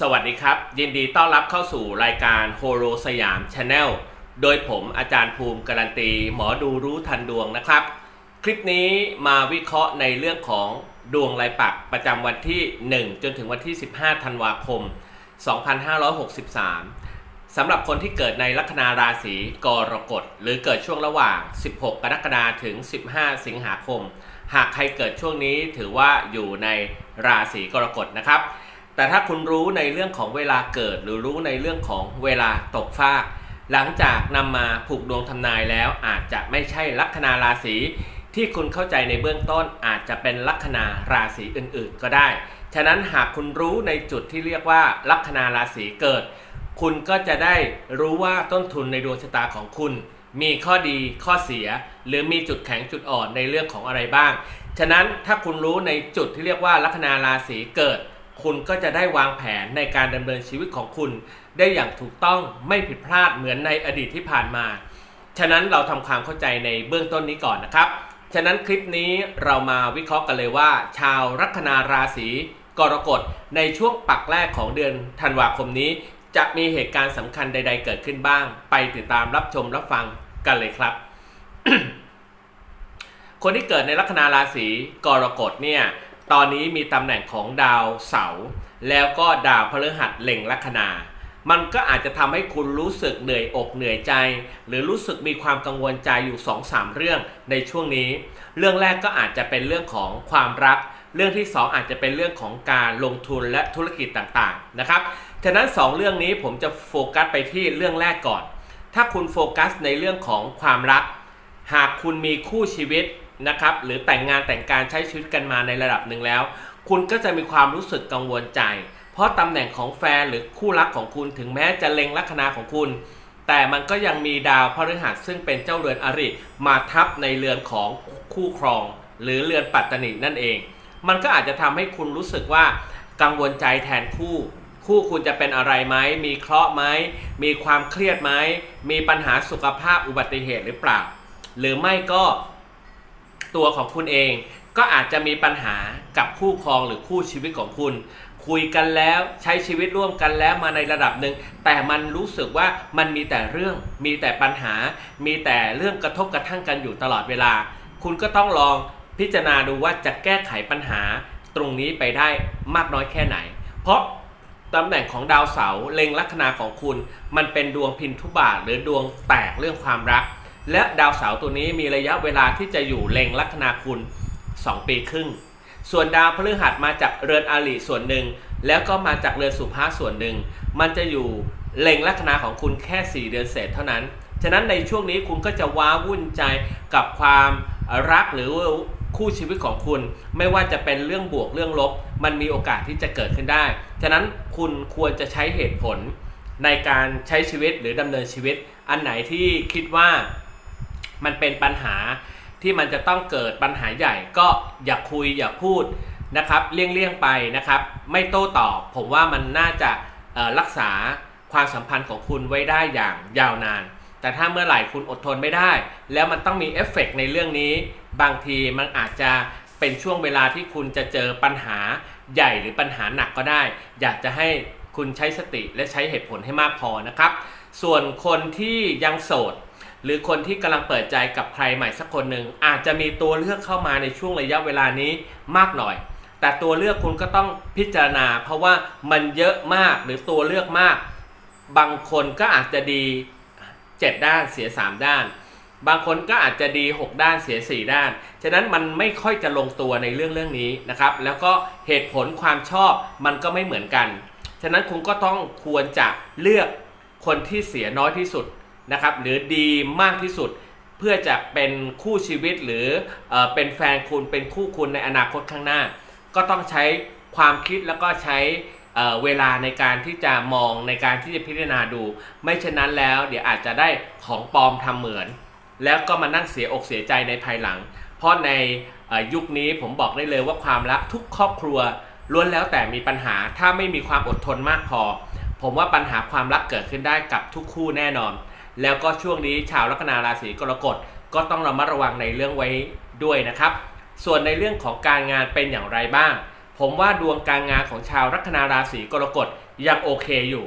สวัสดีครับ ยินดีต้อนรับเข้าสู่รายการโฮโ o สยามชาแนลโดยผมอาจารย์ภูมิการันตี หมอดูรู้ทันดวงนะครับ คลิปนี้มาวิเคราะห์ในเรื่องของดวงรายปักประจำวันที่ 1 จนถึงวันที่ 15 ธันวาคม 2563 สำหรับคนที่เกิดในลัคนาราศีกรกฎ หรือเกิดช่วงระหว่าง 16 กรกฎาคมถึง 15 สิงหาคม หากใครเกิดช่วงนี้ถือว่าอยู่ในราศีกรกฎนะครับ แต่ถ้าคุณรู้ในเรื่องของเวลาเกิด หรือรู้ในเรื่องของเวลาตกฟาก หลังจากนำมาผูกดวงทำนายแล้วอาจจะไม่ใช่ลัคนาราศีที่คุณเข้าใจในเบื้องต้นอาจจะเป็นลัคนาราศีอื่นๆ ก็ได้ ฉะนั้นหากคุณรู้ในจุดที่เรียกว่าลัคนาราศีเกิด คุณก็จะได้รู้ว่าต้นทุนในดวงชะตาของคุณ มีข้อดีข้อเสีย หรือมีจุดแข็งจุดอ่อนในเรื่องของอะไรบ้าง ฉะนั้นถ้าคุณรู้ในจุดที่เรียกว่าลัคนาราศีเกิด คุณก็จะได้วางแผนในการดำเนินชีวิตของคุณ ได้อย่างถูกต้องไม่ผิดพลาดเหมือนในอดีตที่ผ่านมา ฉะนั้นเราทำความเข้าใจในเบื้องต้นนี้ก่อนนะครับ ฉะนั้นคลิปนี้เรามาวิเคราะห์กันเลยว่า ชาวลัคนาราศีกรกฎในช่วงปักแรกของเดือนธันวาคมนี้ จะมีเหตุการณ์สำคัญใด ๆ เกิดขึ้นบ้าง ไปติดตามรับชมรับฟังกันเลยครับ คนที่เกิดในลัคนาราศีกรกฎเนี่ย ตอนนี้มีตำแหน่งของดาวเสาร์แล้วก็ดาวพฤหัสเล็งลัคนา มันก็อาจจะทำให้คุณรู้สึกเหนื่อยอกเหนื่อยใจ หรือรู้สึกมีความกังวลใจอยู่2-3เรื่องในช่วงนี้ เรื่องแรกก็อาจจะเป็นเรื่องของความรัก เรื่องที่2อาจจะเป็นเรื่องของการลงทุนและธุรกิจต่างๆนะครับฉะนั้น 2 เรื่องนี้ผมจะโฟกัสไปที่เรื่องแรกก่อน ถ้าคุณโฟกัสในเรื่องของความรัก หากคุณมีคู่ชีวิต นะครับหรือแต่งงานแต่งการใช้ชีวิตกันมาในระดับหนึ่งแล้ว คุณก็จะมีความรู้สึกกังวลใจ เพราะตำแหน่งของแฟนหรือคู่รักของคุณถึงแม้จะเล็งลัคนาของคุณ แต่มันก็ยังมีดาวพฤหัสซึ่งเป็นเจ้าเรือนอริมาทับในเรือนของคู่ครอง หรือเรือนปัตตนินั่นเอง มันก็อาจจะทำให้คุณรู้สึกว่ากังวลใจแทนคู่ คู่คุณจะเป็นอะไรไหมมีเคราะห์ไหมมีความเครียดไหมมีปัญหาสุขภาพอุบัติเหตุหรือเปล่า หรือไม่ก็ ตัวของคุณเอง ก็อาจจะมีปัญหากับคู่ครองหรือคู่ชีวิตของคุณ คุยกันแล้วใช้ชีวิตร่วมกันแล้วมาในระดับหนึ่งแต่มันรู้สึกว่ามันมีแต่เรื่อง มีแต่ปัญหา มีแต่เรื่องกระทบกระทั่งกันอยู่ตลอดเวลา คุณก็ต้องลองพิจารณาดูว่าจะแก้ไขปัญหาตรงนี้ไปได้มากน้อยแค่ไหน เพราะตำแหน่งของดาวเสาร์เล็งลัคนาของคุณ มันเป็นดวงพินทุบาทหรือดวงแตกเรื่องความรัก และดาวเสาร์ตัวนี้มีระยะเวลาที่จะอยู่เล็งลัคนาคุณ 2 ปีครึ่ง ส่วนดาวพฤหัสมาจากเรือนอาลีส่วนหนึ่ง แล้วก็มาจากเรือนสุภาส่วนหนึ่ง มันจะอยู่เล็งลัคนาของคุณแค่ 4 เดือนเศษเท่านั้น ฉะนั้นในช่วงนี้คุณก็จะว้าวุ่นใจกับความรักหรือคู่ชีวิตของคุณไม่ว่าจะเป็นเรื่องบวกเรื่องลบ มันมีโอกาสที่จะเกิดขึ้นได้ ฉะนั้นคุณควรจะใช้เหตุผลในการใช้ชีวิตหรือดำเนินชีวิต อันไหนที่คิดว่า มันเป็นปัญหาที่มันจะต้องเกิดปัญหาใหญ่ก็อย่าคุยอย่าพูดนะครับเลี่ยงๆไปนะครับ ไม่โต้ตอบ ผมว่ามันน่าจะรักษาความสัมพันธ์ของคุณไว้ได้อย่างยาวนาน แต่ถ้าเมื่อไหร่คุณอดทนไม่ได้ แล้วมันต้องมีเอฟเฟกต์ในเรื่องนี้ บางทีมันอาจจะเป็นช่วงเวลาที่คุณจะเจอปัญหาใหญ่หรือปัญหาหนักก็ได้ อยากจะให้คุณใช้สติและใช้เหตุผลให้มากพอนะครับ ส่วนคนที่ยังโสด หรือคนที่กำลังเปิดใจกับใครใหม่สักคนหนึ่งอาจจะมีตัวเลือกเข้ามาในช่วงระยะเวลานี้มากหน่อย แต่ตัวเลือกคุณก็ต้องพิจารณา เพราะว่ามันเยอะมากหรือตัวเลือกมาก บางคนก็อาจจะดี 7 ด้านเสีย 3 ด้าน บางคนก็อาจจะดี 6 ด้านเสีย 4 ด้าน ฉะนั้นมันไม่ค่อยจะลงตัวในเรื่องเรื่องนี้นะครับ แล้วก็เหตุผลความชอบมันก็ไม่เหมือนกัน ฉะนั้นคุณก็ต้องควรจะเลือกคนที่เสียน้อยที่สุด นะครับหรือดีมากที่สุด เพื่อจะเป็นคู่ชีวิตหรือเอเป็นแฟนคุณเป็นคู่คุณในอนาคตข้างหน้า ก็ต้องใช้ความคิดแล้วก็ใช้เเวลาในการที่จะมองในการที่จะพิจารณาดู ไม่เช่นนั้นแล้ว เดี๋ยวอาจจะได้ของปลอมทำเหมือน แล้วก็มานั่งเสียอกเสียใจในภายหลัง เพราะในยุคนี้ผมบอกได้เลยว่าความรักทุกครอบครัวล้วนแล้วแต่มีปัญหาถ้าไม่มีความอดทนมากพอ ผมว่าปัญหาความรักเกิดขึ้นได้กับทุกคู่แน่นอน แล้วก็ช่วงนี้ชาวลัคนาราศีกรกฎก็ต้องระมัดระวังในเรื่องไว้ด้วยนะครับ ส่วนในเรื่องของการงานเป็นอย่างไรบ้าง ผมว่าดวงการงานของชาวลัคนาราศีกรกฎยังโอเคอยู่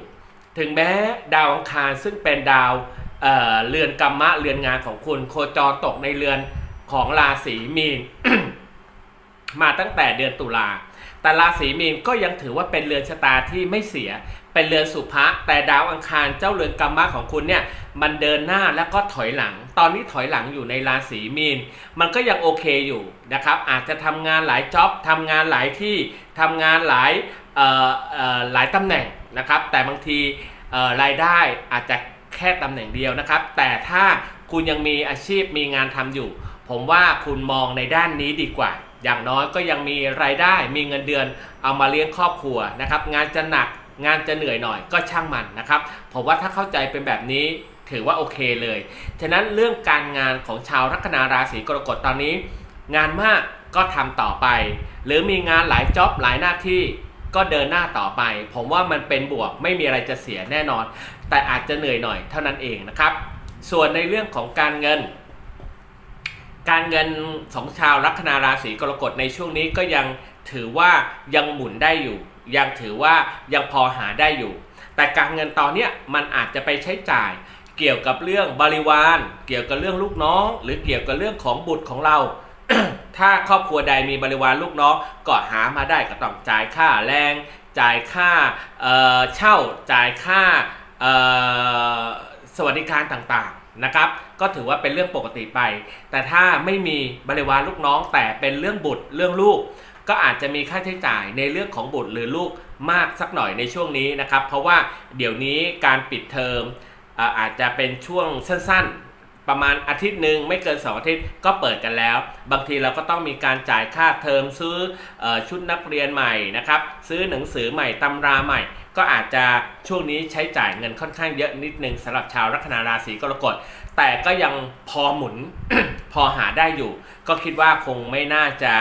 ถึงแม้ดาวอังคารซึ่งเป็นดาวเอ่อเรือนกรรมะเรือนงานของคุณโคจรตกในเรือนของราศีมีนมาตั้งแต่เดือนตุลาแต่ราศีมีนก็ยังถือว่าเป็นเรือนชะตาที่ไม่เสีย เป็นเรือนสุภะแต่ดาวอังคารเจ้าเรือนกรรมะของคุณเนี่ยมันเดินหน้าแล้วก็ถอยหลัง ตอนนี้ถอยหลังอยู่ในราศีมีน มันก็ยังโอเคอยู่นะครับ อาจจะทำงานหลายจ็อบทำงานหลายที่ทำงานหลายหลายตำแหน่งนะครับ แต่บางทีรายได้อาจจะแค่ตำแหน่งเดียวนะครับ แต่ถ้าคุณยังมีอาชีพมีงานทำอยู่ ผมว่าคุณมองในด้านนี้ดีกว่า อย่างน้อยก็ยังมีรายได้มีเงินเดือนเอามาเลี้ยงครอบครัวนะครับ งานจะหนัก งานจะเหนื่อยหน่อยก็ช่างมันนะครับผมว่าถ้าเข้าใจเป็นแบบนี้ถือว่าโอเคเลย ฉะนั้นเรื่องการงานของชาวลัคนาราศีกรกฎตอนนี้ งานมากก็ทำต่อไป หรือมีงานหลายจ็อบหลายหน้าที่ก็เดินหน้าต่อไป ผมว่ามันเป็นบวกไม่มีอะไรจะเสียแน่นอน แต่อาจจะเหนื่อยหน่อยเท่านั้นเองนะครับ ส่วนในเรื่องของการเงิน การเงินของชาวลัคนาราศีกรกฎในช่วงนี้ก็ยังถือว่ายังหมุนได้อยู่ ยังถือว่ายังพอหาได้อยู่ แต่การเงินตอนนี้มันอาจจะไปใช้จ่ายเกี่ยวกับเรื่องบริวาร เกี่ยวกับเรื่องลูกน้อง หรือเกี่ยวกับเรื่องของบุตรของเรา ถ้าครอบครัวใดมีบริวารลูกน้องก็หามาได้ก็ต้องจ่ายค่าแรง จ่ายค่าเเช่า จ่ายค่าสวัสดิการต่างๆนะครับ ก็ถือว่าเป็นเรื่องปกติไป แต่ถ้าไม่มีบริวารลูกน้องแต่เป็นเรื่องบุตรเรื่องลูก ก็อาจจะมีค่าใช้จ่ายในเรื่องของบุตรหรือลูกมากสักหน่อยในช่วงนี้นะครับ เพราะว่าเดี๋ยวนี้การปิดเทอมอาจจะเป็นช่วงสั้นๆประมาณอาทิตย์หนึ่งไม่เกิน2อาทิตย์ก็เปิดกันแล้ว บางทีเราก็ต้องมีการจ่ายค่าเทอมซื้อเออชุดนักเรียนใหม่นะครับซื้อหนังสือใหม่ตำราใหม่ ก็อาจจะช่วงนี้ใช้จ่ายเงินค่อนข้างเยอะนิดนึงสำหรับชาวลัคนาราศีกรกฎแต่ก็ยังพอหมุน พอหาได้อยู่ ก็คิดว่าคงไม่น่าจะ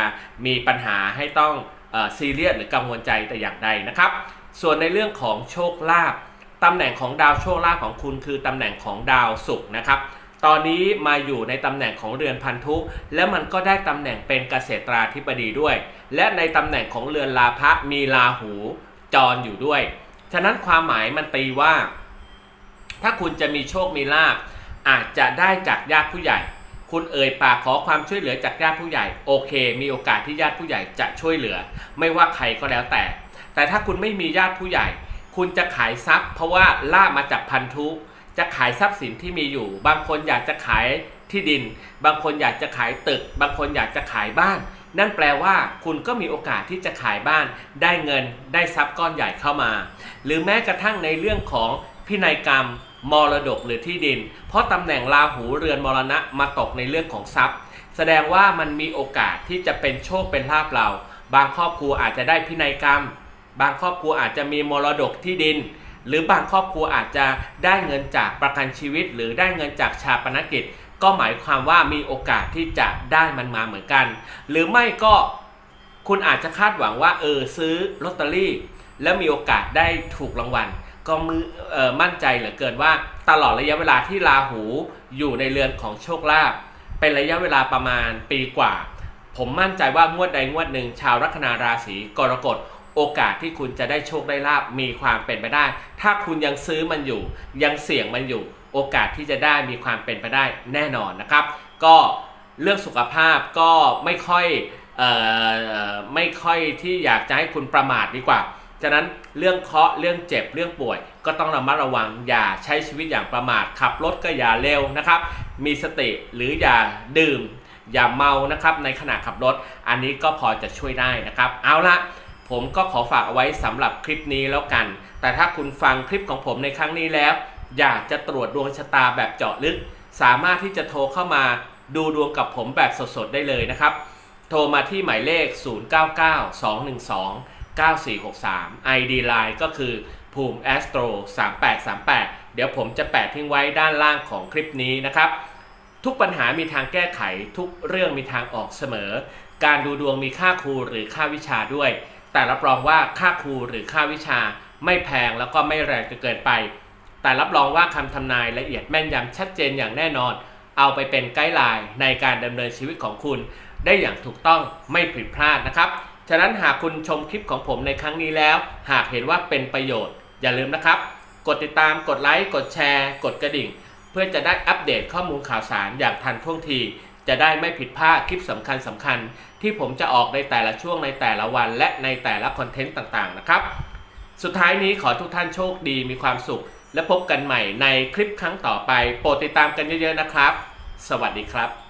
มีปัญหาให้ต้องอซีเรียสหรือกังวลใจแต่อย่างใดนะครับ ส่วนในเรื่องของโชคลาภตำแหน่งของดาวโชคลาภของคุณคือตำแหน่งของดาวศุกร์นะครับ ตอนนี้มาอยู่ในตำแหน่งของเรือนพันธุ แล้วมันก็ได้ตำแหน่งเป็นเกษตราธิบดีด้วย และในตำแหน่งของเรือนลาภะมีราหูจรอยู่ด้วย ฉะนั้นความหมายมันตีว่า ถ้าคุณจะมีโชคมีลาภอาจจะได้จากญาติผู้ใหญ่ คุณเอ่ยปากขอความช่วยเหลือจากญาติผู้ใหญ่ โอเค มีโอกาสที่ญาติผู้ใหญ่จะช่วยเหลือ ไม่ว่าใครก็แล้วแต่ แต่ถ้าคุณไม่มีญาติผู้ใหญ่ คุณจะขายทรัพย์ เพราะว่าล่ามาจากพันธุ จะขายทรัพย์สินที่มีอยู่ บางคนอยากจะขายที่ดิน บางคนอยากจะขายตึก บางคนอยากจะขายบ้าน นั่นแปลว่า คุณก็มีโอกาสที่จะขายบ้าน ได้เงิน ได้ทรัพย์ก้อนใหญ่เข้ามา หรือแม้กระทั่งในเรื่องของพินัยกรรม มรดกหรือที่ดิน เพราะตำแหน่งราหูเรือนมรณะมาตกในเรื่องของทรัพย์ แสดงว่ามันมีโอกาสที่จะเป็นโชคเป็นลาภเรา บางครอบครัวอาจจะได้พินัยกรรม บางครอบครัวอาจจะมีมรดกที่ดิน หรือบางครอบครัวอาจจะได้เงินจากประกันชีวิต หรือได้เงินจากชาปนกิจ ก็หมายความว่ามีโอกาสที่จะได้มันมาเหมือนกัน หรือไม่ก็คุณอาจจะคาดหวังว่าเออซื้อลอตเตอรี่ แล้วมีโอกาสได้ถูกรางวัล ก็มืออมั่นใจเหลือเกินว่า ตลอดระยะเวลาที่ราหูอยู่ในเรือนของโชคลาภเป็นระยะเวลาประมาณปีกว่า ผมมั่นใจว่างวดใดงวดหนึ่งชาวลัคนาราศีกรกฎโอกาสที่คุณจะได้โชคได้ลาบมีความเป็นไปได้ ถ้าคุณยังซื้อมันอยู่ ยังเสี่ยงมันอยู่ โอกาสที่จะได้มีความเป็นไปได้แน่นอนนะครับ ก็เรื่องสุขภาพก็ไม่ค่อยออไม่ค่อยที่อยากจะให้คุณประมาทดีกว่า ฉะนั้นเรื่องเคาะเรื่องเจ็บเรื่องป่วย ก็ต้องระมัดระวังอย่าใช้ชีวิตอย่างประมาทขับรถก็อย่าเร็วนะครับ มีสติหรืออย่าดื่ม อย่าเมานะครับในขณะขับรถ อันนี้ก็พอจะช่วยได้นะครับ เอาละผมก็ขอฝากเอาไว้สำหรับคลิปนี้แล้วกัน แต่ถ้าคุณฟังคลิปของผมในครั้งนี้แล้ว อยากจะตรวจดวงชะตาแบบเจาะลึก สามารถที่จะโทรเข้ามาดูดวงกับผมแบบสดๆได้เลยนะครับ โทรมาที่หมายเลข 9463 ID Line ก็คือภูมิ Astro 3838 เดี๋ยวผมจะแปะทิ้งไว้ด้านล่างของคลิปนี้นะครับ ทุกปัญหามีทางแก้ไขทุกเรื่องมีทางออกเสมอ การดูดวงมีค่าครูหรือค่าวิชาด้วย แต่รับรองว่าค่าครูหรือค่าวิชาไม่แพงแล้วก็ไม่แรงจนเกินไป แต่รับรองว่าคำทำนายละเอียดแม่นยำชัดเจนอย่างแน่นอน เอาไปเป็นไกด์ไลน์ในการดำเนินชีวิตของคุณ ได้อย่างถูกต้องไม่ผิดพลาดนะครับ ฉะนั้นหากคุณชมคลิปของผมในครั้งนี้แล้ว หากเห็นว่าเป็นประโยชน์ อย่าลืมนะครับ กดติดตามกดไลค์กดแชร์ กดกระดิ่ง เพื่อจะได้อัปเดตข้อมูลข่าวสารอย่างทันท่วงที จะได้ไม่ผิดพลาดคลิปสำคัญสำคัญ ที่ผมจะออกในแต่ละช่วงในแต่ละวัน และในแต่ละคอนเทนต์ต่างๆนะครับ สุดท้ายนี้ขอทุกท่านโชคดีมีความสุข และพบกันใหม่ในคลิปครั้งต่อไป โปรดติดตามกันเยอะๆนะครับ สวัสดีครับ